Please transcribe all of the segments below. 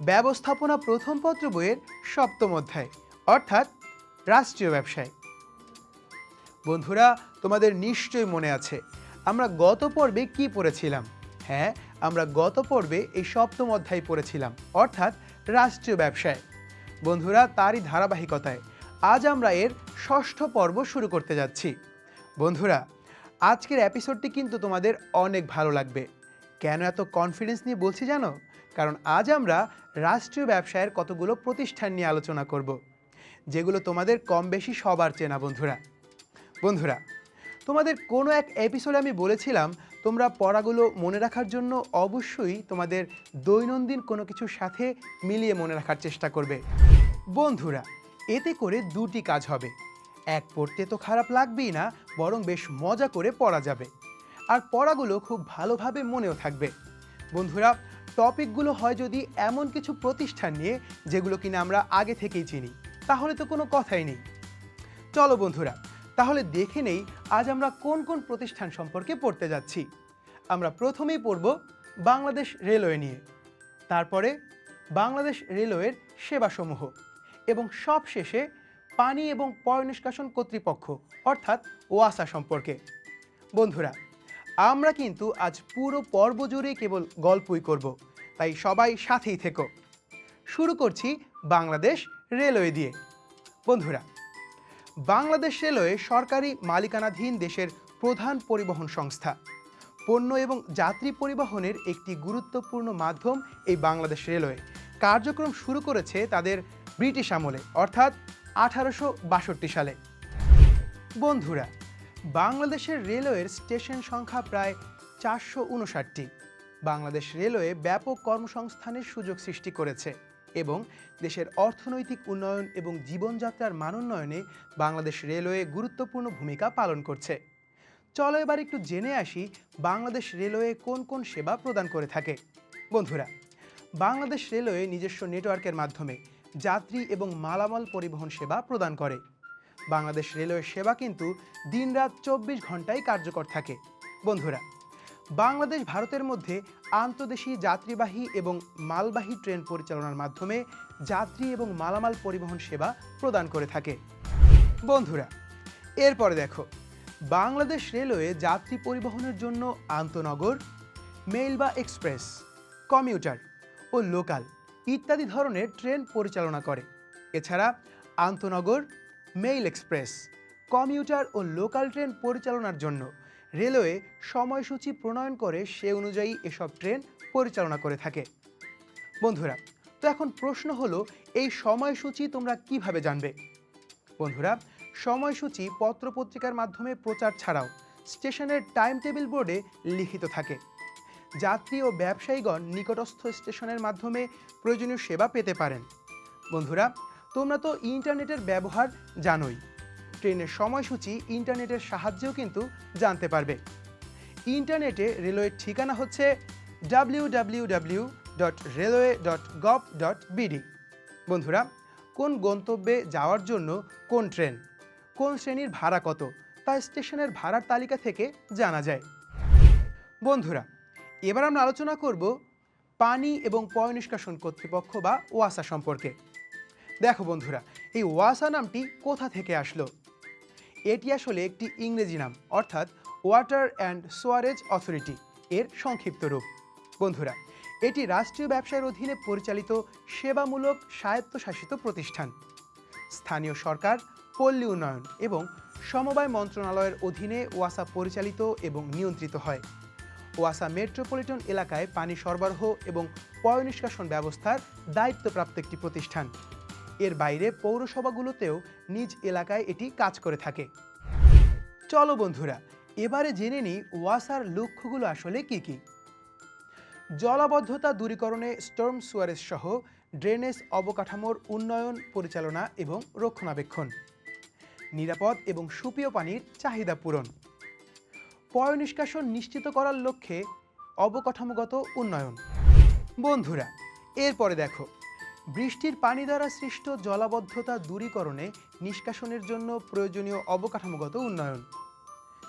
ব্যবস্থাপনা প্রথম পত্র বইয়ের সপ্তম অধ্যায়, অর্থাৎ রাষ্ট্রীয় ব্যবসায়। বন্ধুরা, তোমাদের নিশ্চয়ই মনে আছে, আমরা গত পর্বে কি পড়েছিলাম? হ্যাঁ আমরা গত পর্বে এই সপ্তম অধ্যায় পড়েছিলাম, অর্থাৎ রাষ্ট্রীয় ব্যবসায়। বন্ধুরা, তারই ধারাবাহিকতায় আজ আমরা এর ষষ্ঠ পর্ব শুরু করতে যাচ্ছি। বন্ধুরা, আজকের এপিসোডটি কিন্তু তোমাদের অনেক ভালো লাগবে। কেন এত কনফিডেন্স নিয়ে বলছি জানো? কারণ আজ আমরা রাষ্ট্রীয় ব্যবসায়ের কতগুলো প্রতিষ্ঠান নিয়ে আলোচনা করব, যেগুলো তোমাদের কম বেশি সবার চেনা বন্ধুরা। বন্ধুরা, তোমাদের কোনো এক এপিসোডে আমি বলেছিলাম, তোমরা পড়াগুলো মনে রাখার জন্য অবশ্যই তোমাদের দৈনন্দিন কোনো কিছুর সাথে মিলিয়ে মনে রাখার চেষ্টা করবে। বন্ধুরা, এতে করে দুটি কাজ হবে। এক, পড়তে তো খারাপ লাগবেই না, বরং বেশ মজা করে পড়া যাবে। আর পড়াগুলো খুব ভালোভাবে মনেও থাকবে। বন্ধুরা টপিকগুলো হয় যদি এমন কিছু প্রতিষ্ঠান নিয়ে যেগুলো কিনা আমরা আগে থেকেই চিনি, তাহলে তো কোনো কথাই নেই। চলো বন্ধুরা, তাহলে দেখে নেই আজ আমরা কোন কোন প্রতিষ্ঠান সম্পর্কে পড়তে যাচ্ছি। আমরা প্রথমেই পড়ব বাংলাদেশ রেলওয়ে নিয়ে। তারপরে বাংলাদেশ রেলওয়ের সেবাসমূহ এবং সব শেষে পানি এবং পয় নিষ্কাশন কর্তৃপক্ষ, অর্থাৎ ওয়াসা সম্পর্কে। বন্ধুরা, আমরা কিন্তু আজ পুরো পর্ব জুড়ে কেবল গল্পই করব। তাই সবাই সাথেই থেকো। শুরু করছি বাংলাদেশ রেলওয়ে দিয়ে। বন্ধুরা, বাংলাদেশ রেলওয়ে সরকারি মালিকানাধীন দেশের প্রধান পরিবহন সংস্থা। পণ্য এবং যাত্রী পরিবহনের একটি গুরুত্বপূর্ণ মাধ্যম এই বাংলাদেশ রেলওয়ে। কার্যক্রম শুরু করেছে তাদের ব্রিটিশ আমলে, অর্থাৎ আঠারোশো বাষট্টি সালে। বন্ধুরা, বাংলাদেশের রেলওয়ের স্টেশন সংখ্যা প্রায় চারশো উনষাটটি। বাংলাদেশ রেলওয়ে ব্যাপক কর্মসংস্থানের সুযোগ সৃষ্টি করেছে এবং দেশের অর্থনৈতিক উন্নয়ন এবং জীবনযাত্রার মানোন্নয়নে বাংলাদেশ রেলওয়ে গুরুত্বপূর্ণ ভূমিকা পালন করছে। চলো এবার একটু জেনে আসি বাংলাদেশ রেলওয়ে কোন কোন সেবা প্রদান করে থাকে। বন্ধুরা, বাংলাদেশ রেলওয়ে নিজস্ব নেটওয়ার্কের মাধ্যমে যাত্রী এবং মালামাল পরিবহন সেবা প্রদান করে। বাংলাদেশ রেলওয়ের সেবা কিন্তু দিনরাত চব্বিশ ঘন্টায় কার্যকর থাকে। বন্ধুরা বাংলাদেশ, ভারতের মধ্যে আন্তদেশী যাত্রীবাহী এবং মালবাহী ট্রেন পরিচালনার মাধ্যমে যাত্রী এবং মালামাল পরিবহন সেবা প্রদান করে থাকে। বন্ধুরা, এরপরে দেখো, বাংলাদেশ রেলওয়ে যাত্রী পরিবহনের জন্য আন্তনগর, মেইল বা এক্সপ্রেস, কমিউটার ও লোকাল ইত্যাদি ধরনের ট্রেন পরিচালনা করে। এছাড়া আন্তনগর, মেইল এক্সপ্রেস, কমিউটার ও লোকাল ট্রেন পরিচালনার জন্য রেলওয়ে সময়সূচি প্রণয়ন করে সে অনুযায়ী এসব ট্রেন পরিচালনা করে থাকে। বন্ধুরা, তো এখন প্রশ্ন হলো, এই সময়সূচি তোমরা কীভাবে জানবে? বন্ধুরা, সময়সূচি পত্রপত্রিকার মাধ্যমে প্রচার ছাড়াও স্টেশনের টাইম টেবিল বোর্ডে লিখিত থাকে। যাত্রী ও ব্যবসায়ীগণ নিকটস্থ স্টেশনের মাধ্যমে প্রয়োজনীয় সেবা পেতে পারেন। বন্ধুরা, তোমরা তো ইন্টারনেটের ব্যবহার জানোই। ট্রেনের সময়সূচি ইন্টারনেটের সাহায্যেও কিন্তু জানতে পারবে। ইন্টারনেটে রেলওয়ের ঠিকানা হচ্ছে W W W dot railway dot gov dot BD বন্ধুরা, কোন গন্তব্যে যাওয়ার জন্য কোন ট্রেন? কোন শ্রেণির ভাড়া কত? তা স্টেশনের ভাড়ার তালিকা থেকে জানা যায়। বন্ধুরা, এবার আমরা আলোচনা করব পানি এবং পয় নিষ্কাশন কর্তৃপক্ষ বা ওয়াসা সম্পর্কে। দেখো বন্ধুরা, এই ওয়াসা নামটি কোথা থেকে আসলো? এটি আসলে একটি ইংরেজি নাম, অর্থাৎ ওয়াটার অ্যান্ড সোয়ারেজ অথরিটি, এর সংক্ষিপ্ত রূপ। বন্ধুরা, এটি রাষ্ট্রীয় ব্যবসার অধীনে পরিচালিত সেবামূলক স্বায়ত্তশাসিত প্রতিষ্ঠান। স্থানীয় সরকার, পল্লী উন্নয়ন এবং সমবায় মন্ত্রণালয়ের অধীনে ওয়াসা পরিচালিত এবং নিয়ন্ত্রিত হয়। ওয়াসা মেট্রোপলিটন এলাকায় পানি সরবরাহ এবং পয় নিষ্কাশন ব্যবস্থার দায়িত্বপ্রাপ্ত একটি প্রতিষ্ঠান। এর বাইরে পৌরসভাগুলোতেও নিজ এলাকায় এটি কাজ করে থাকে। চলো বন্ধুরা, এবারে জেনে নিই ওয়াসার লক্ষ্যগুলো আসলে কি কি। জলাবদ্ধতা দূরীকরণে স্টর্ম সুয়ারেজ সহ ড্রেনেজ অবকাঠামোর উন্নয়ন, পরিচালনা এবং রক্ষণাবেক্ষণ। নিরাপদ এবং সুপেয় পানির চাহিদা পূরণ। পয় নিষ্কাশন নিশ্চিত করার লক্ষ্যে অবকাঠামোগত উন্নয়ন। বন্ধুরা, এরপরে দেখো বৃষ্টির পানি দ্বারা সৃষ্ট জলাবদ্ধতা দূরীকরণে নিষ্কাশনের জন্য প্রয়োজনীয় অবকাঠামোগত উন্নয়ন।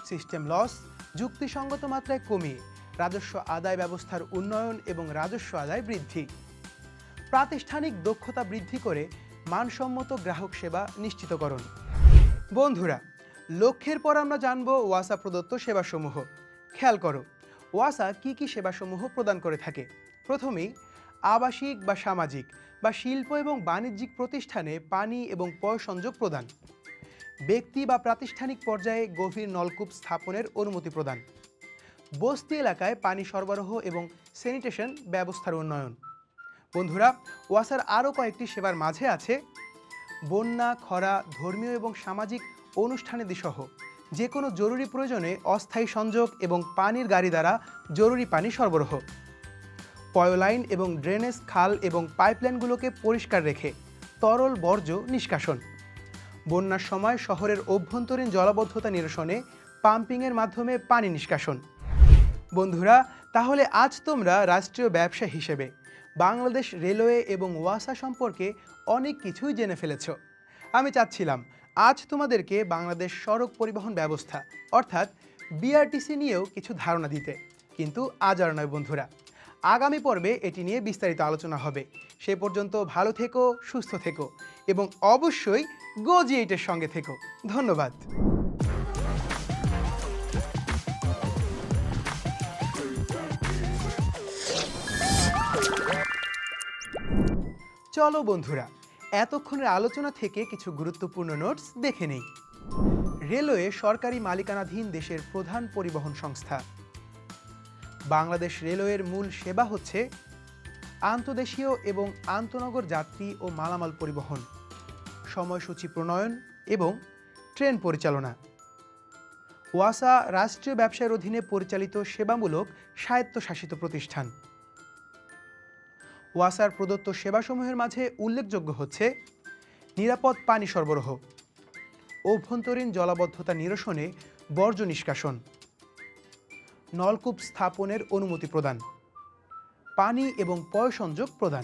সিস্টেম লস, যুক্তিসঙ্গত মাত্রায় কমিয়ে রাজস্ব আদায় ব্যবস্থার উন্নয়ন এবং রাজস্ব আদায় বৃদ্ধি। প্রাতিষ্ঠানিক দক্ষতা বৃদ্ধি করে মানসম্মত গ্রাহক সেবা নিশ্চিতকরণ। বন্ধুরা, লক্ষ্যের পর আমরা জানব ওয়াসা প্রদত্ত সেবাসমূহ। খেয়াল করো, ওয়াসা কি কি সেবাসমূহ প্রদান করে থাকে? প্রথমেই আবাসিক বা সামাজিক বা শিল্প এবং বাণিজ্যিক প্রতিষ্ঠানে পানি এবং পয় সংযোগ প্রদান। ব্যক্তি বা প্রাতিষ্ঠানিক পর্যায়ে গভীর নলকূপ স্থাপনের অনুমতি প্রদান। বস্তি এলাকায় পানি সরবরাহ এবং স্যানিটেশন ব্যবস্থার উন্নয়ন। বন্ধুরা, ওয়াসার আরও কয়েকটি সেবার মাঝে আছে বন্যা, খরা, ধর্মীয় এবং সামাজিক অনুষ্ঠানাদি সহ যে কোনো জরুরি প্রয়োজনে অস্থায়ী সংযোগ এবং পানির গাড়ি দ্বারা জরুরি পানি সরবরাহ। পয়োলাইন এবং ড্রেনেজ খাল এবং পাইপলাইনগুলোকে পরিষ্কার রেখে তরল বর্জ্য নিষ্কাশন। বন্যার সময় শহরের অভ্যন্তরীণ জলাবদ্ধতা নিরসনে পাম্পিংয়ের মাধ্যমে পানি নিষ্কাশন। বন্ধুরা, তাহলে আজ তোমরা রাষ্ট্রীয় ব্যবসা হিসেবে বাংলাদেশ রেলওয়ে এবং ওয়াসা সম্পর্কে অনেক কিছুই জেনে ফেলেছ। আমি চাচ্ছিলাম আজ তোমাদেরকে বাংলাদেশ সড়ক পরিবহন ব্যবস্থা, অর্থাৎ বিআরটিসি নিয়েও কিছু ধারণা দিতে। কিন্তু আজ আর নয় বন্ধুরা। আগামী পর্বে এটি নিয়ে বিস্তারিত আলোচনা হবে। সে পর্যন্ত ভালো থেকো, সুস্থ থেকো এবং অবশ্যই গোজি এইটের সঙ্গে থেকো। ধন্যবাদ। চলো বন্ধুরা, এতক্ষণের আলোচনা থেকে কিছু গুরুত্বপূর্ণ নোটস দেখে নেই। রেলওয়ে সরকারি মালিকানাধীন দেশের প্রধান পরিবহন সংস্থা। বাংলাদেশ রেলওয়ের মূল সেবা হচ্ছে আন্তদেশীয় এবং আন্তনগর যাত্রী ও মালামাল পরিবহন, সময়সূচি প্রণয়ন এবং ট্রেন পরিচালনা। ওয়াসা রাষ্ট্রীয় ব্যবসায়ের অধীনে পরিচালিত সেবামূলক স্বায়ত্তশাসিত প্রতিষ্ঠান। ওয়াসার প্রদত্ত সেবাসমূহের মাঝে উল্লেখযোগ্য হচ্ছে নিরাপদ পানি সরবরাহ, অভ্যন্তরীণ জলাবদ্ধতা নিরসনে বর্জ্য নিষ্কাশন নলকূপ স্থাপনের অনুমতি প্রদান। পানি এবং পয় সংযোগ প্রদান।